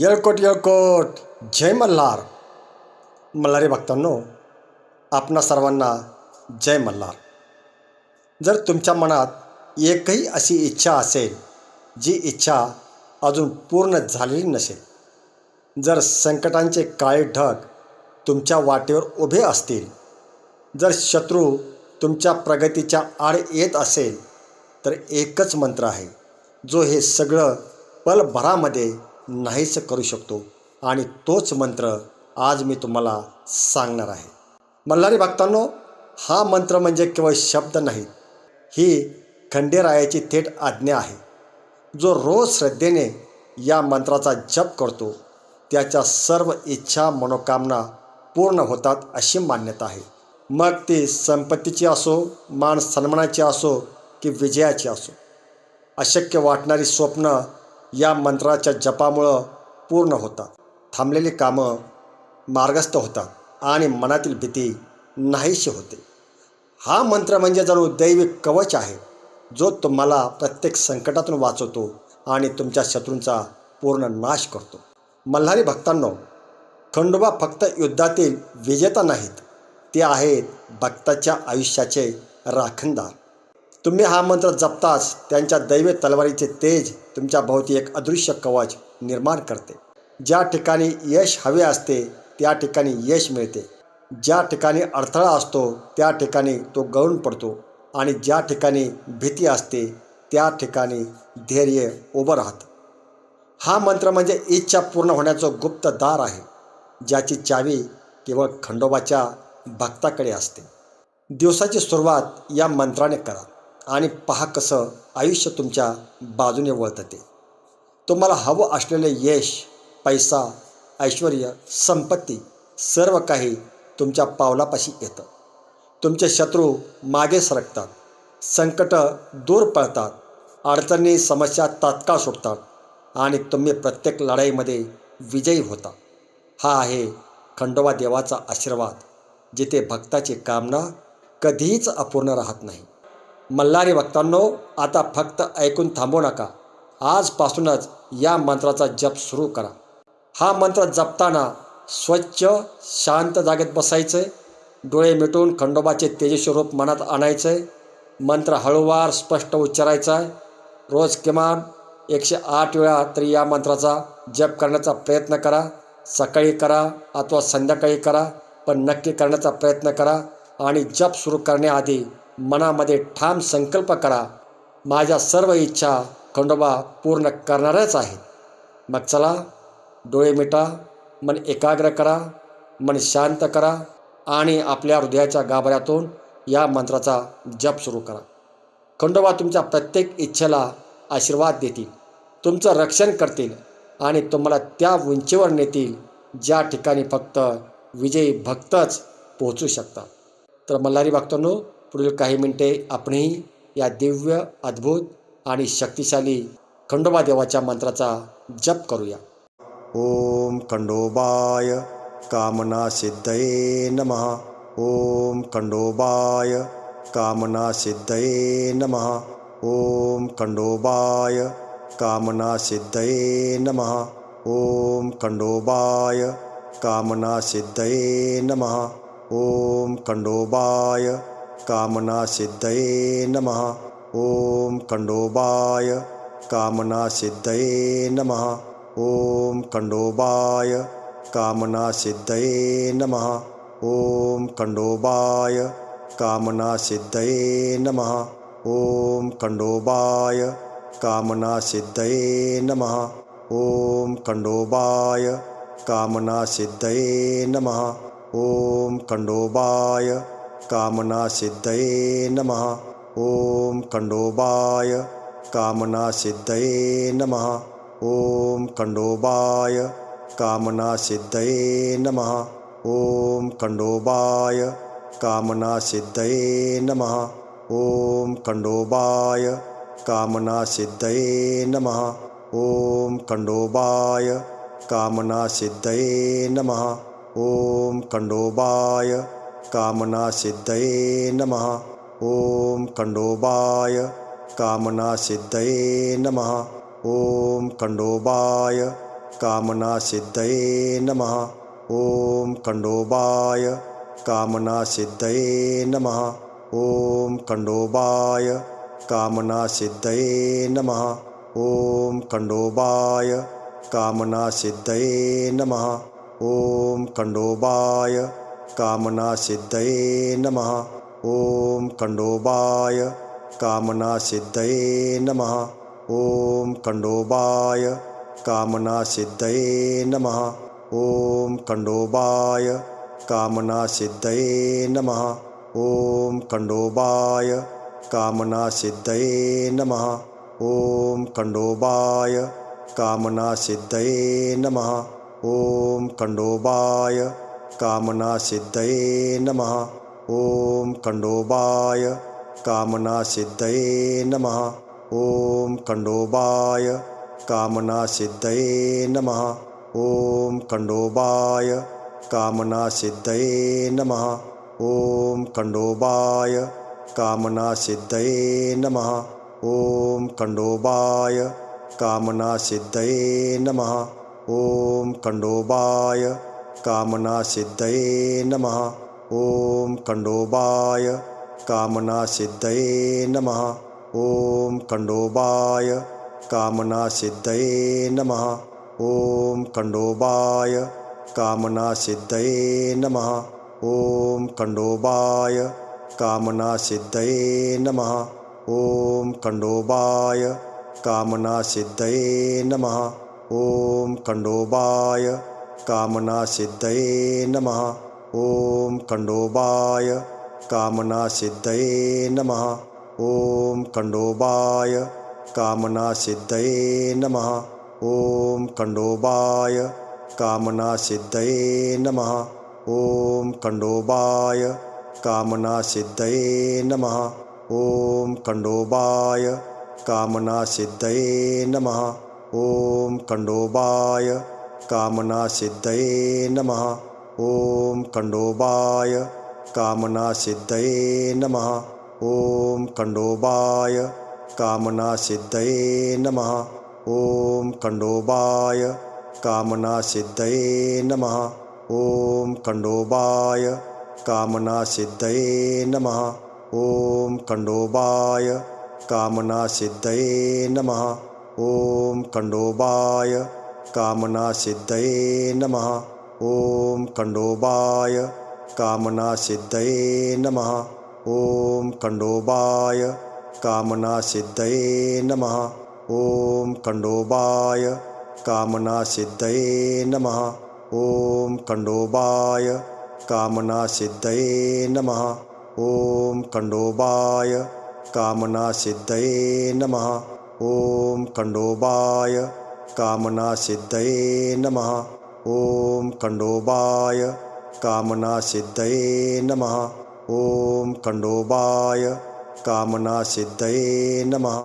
येळकोट येळकोट जय मल्हार मल्हारी भक्तांनो आपणा सर्वांना जय मल्हार जर तुमच्या मनात एकही अशी इच्छा असेल जी इच्छा अजून पूर्ण झालेली नसेल जर संकटांचे काळे ढग तुमच्या वाटेवर उभे असतील जर शत्रू तुमच्या प्रगतीच्या आड येत असेल तर एकच मंत्र आहे जो हे सगळं पलभरामध्ये नाहीसं करू शकतो. आणि तोच मंत्र आज मी तुम्हाला सांगणार आहे. मल्हारी भक्तांनो हा मंत्र म्हणजे केवळ शब्द नाही ही खंडेरायाची थेट आज्ञा आहे. जो रोज श्रद्धेने या मंत्राचा जप करतो त्याच्या सर्व इच्छा मनोकामना पूर्ण होतात अशी मान्यता आहे. मग ती संपत्तीची असो मान सन्मानाची असो की विजयाची असो अशक्य वाटणारी स्वप्न या मंत्राच्या जपामुळं पूर्ण होतात. थांबलेली कामं मार्गस्थ होतात आणि मनातील भीती नाहीशी होते. हा मंत्र म्हणजे जणू दैवी कवच आहे जो तुम्हाला प्रत्येक संकटातून वाचवतो आणि तुमच्या शत्रूंचा पूर्ण नाश करतो. मल्हारी भक्तांनो खंडोबा फक्त युद्धातील विजेता नाहीत ते आहेत भक्ताच्या आयुष्याचे राखणदार. तुम्ही हा मंत्र जपताच त्यांच्या दैवे तलवारीचे तेज तुमच्या भोवती एक अदृश्य कवच निर्माण करते. ज्या ठिकाणी यश हवे असते त्या ठिकाणी यश मिळते. ज्या ठिकाणी अडथळा असतो त्या ठिकाणी तो गळून पडतो आणि ज्या ठिकाणी भीती असते त्या ठिकाणी धैर्य उभं राहतं. हा मंत्र म्हणजे इच्छा पूर्ण होण्याचं गुप्त दार आहे ज्याची चावी केवळ खंडोबाच्या भक्ताकडे असते. दिवसाची सुरुवात या मंत्राने करा. आणि पहा कसं आयुष्य तुमच्या बाजूने वळतं ते तुम्हाला हवं असलेले यश पैसा ऐश्वर संपत्ती सर्व काही तुमच्या पावलापाशी येतं. तुमचे शत्रू मागे सरकतात संकट दूर पळतात अडचणी समस्या तात्काळ सुटतात आणि तुम्ही प्रत्येक लढाईमध्ये विजयी होता. हा आहे खंडोबा देवाचा आशीर्वाद जिथे भक्ताची कामना कधीच अपूर्ण राहत नाही. मल्हारी भक्तांनो आता फक्त ऐकून थांबू नका. आजपासूनच या मंत्राचा जप सुरू करा. हा मंत्र जपताना स्वच्छ शांत जागेत बसायचं डोळे मिटून खंडोबाचे तेजस्वी रूप मनात आणायचं मंत्र हळूवार स्पष्ट उच्चारायचा आहे. रोज किमान एकशे आठ वेळा तरी या मंत्राचा जप करण्याचा प्रयत्न करा. सकाळी करा अथवा संध्याकाळी करा पण नक्की करण्याचा प्रयत्न करा आणि जप सुरू करण्याआधी मनामध्ये ठाम संकल्प करा. माझ्या सर्व इच्छा खंडोबा पूर्ण करणारच आहेत. मग चला डोळे मिटा मन एकाग्र करा मन शांत करा आणि आपल्या हृदयाच्या गाभाऱ्यातून या मंत्राचा जप सुरू करा. खंडोबा तुमच्या प्रत्येक इच्छेला आशीर्वाद देतील तुमचं रक्षण करतील आणि तुम्हाला त्या उंचीवर नेतील ज्या ठिकाणी फक्त विजयी भक्तच पोहोचू शकतात. तर मल्हारी भक्तांनो पुढील काही मिनिटे आपणही या दिव्य अद्भुत आणि शक्तिशाली खंडोबा देवाच्या मंत्राचा जप करूया. ओम खंडोबाय कामना सिद्धये नम. ओम खंडोबाय कामना सिद्धये नम. ओम खंडोबाय कामना सिद्धये नम. ओम खंडोबाय कामना सिद्धये नम. ओम खंडोबाय कामनासिद्धये नमः। ॐ खण्डोबाय। कामनासिद्धये नमः। ॐ खण्डोबाय। कामनासिद्धये नमः। ॐ खण्डोबाय। कामनासिद्धये नमः। ॐ कण्डोबाय कामनासिद्धये नमः। ॐ खण्डोबाय। कामनासिद्धये नमः। ॐ खण्डोबाय। कामनासिद्धये नमः। ॐ खण्डोबाय। कामनासिद्धये नमः। ॐ खण्डोबाय। कामनासिद्धये नमः। ॐ खण्डोबाय। कामनासिद्धये नमः। ॐ खण्डोबाय। कामनासिद्धये नमः। ॐ खण्डोबाय। कामनासिद्धये नमः। ॐ खण्डोबाय। कामना सिद्धये नमः। ओम खंडोबाय कामना सिद्धये नमः। ओम खंडोबाय कामनासिद्धये नमः। ॐ खण्डोबाय। कामनासिद्धये नमः। ॐ खण्डोबाय। कामनासिद्धये नमः। ॐ खण्डोबाय। कामनासिद्धये नमः। ॐ खण्डोबाय कामनासिद्धये नमः। ॐ खण्डोबाय कामनासिद्धये नमः। ॐ खण्डोबाय कामनासिद्धये नमः। ॐ खण्डोबाय कामनासिद्धये नमः। ॐ खण्डोबाय कामनासिद्धये नमः। ॐ खण्डोबाय कामनासिद्धये नमः। ॐ खण्डोबाय कामनासिद्धये नमः। ॐ खण्डोबाय कामनासिद्धये नमः। ॐ खण्डोबाय कामनासिद्धये नमः। ॐ खण्डोबाय कामनासिद्धये नमः। ॐ खण्डोबाय कामनासिद्धये नमः। ॐ खण्डोबाय कामनासिद्धये नमः। ॐ खण्डोबाय कामनासिद्धये नमः। ॐ खण्डोबाय। कामनासिद्धये नमः। ॐ खण्डोबाय। कामनासिद्धये नमः। ॐ खण्डोबाय। कामनासिद्धये नमः। ॐ खण्डोबाय। कामनासिद्धये नमः। ॐ खण्डोबाय। कामनासिद्धये नमः। ॐ खण्डोबाय कामनासिद्धये नमः। ॐ खण्डोबाय। कामनासिद्धये नमः। ॐ खण्डोबाय। कामनासिद्धये नमः। ॐ खण्डोबाय। कामनासिद्धये नमः। ॐ खण्डोबाय। कामनासिद्धये नमः। ॐ खण्डोबाय। कामनासिद्धये नमः। ॐ खण्डोबाय कामनासिद्धये नमः। ॐ खण्डोबाय। कामनासिद्धये नमः। ॐ खण्डोबाय। कामनासिद्धये नमः। ॐ खण्डोबाय। कामनासिद्धये नमः। ॐ खण्डोबाय। कामनासिद्धये नमः। ॐ खण्डोबाय। कामनासिद्धये नमः। ॐ खण्डोबाय कामनासिद्धये नमः। ॐ खण्डोबाय कामनासिद्धये नमः। ॐ खण्डोबाय कामनासिद्धये नमः। ॐ खण्डोबाय कामनासिद्धये नमः। ॐ खण्डोबाय कामनासिद्धये नमः। ॐ खण्डोबाय कामनासिद्धये नमः। ॐ खण्डोबाय कामनासिद्धये नमः। ॐ खण्डोबाय कामनासिद्धये नमः। ॐ खण्डोबाय कामनासिद्धये नमः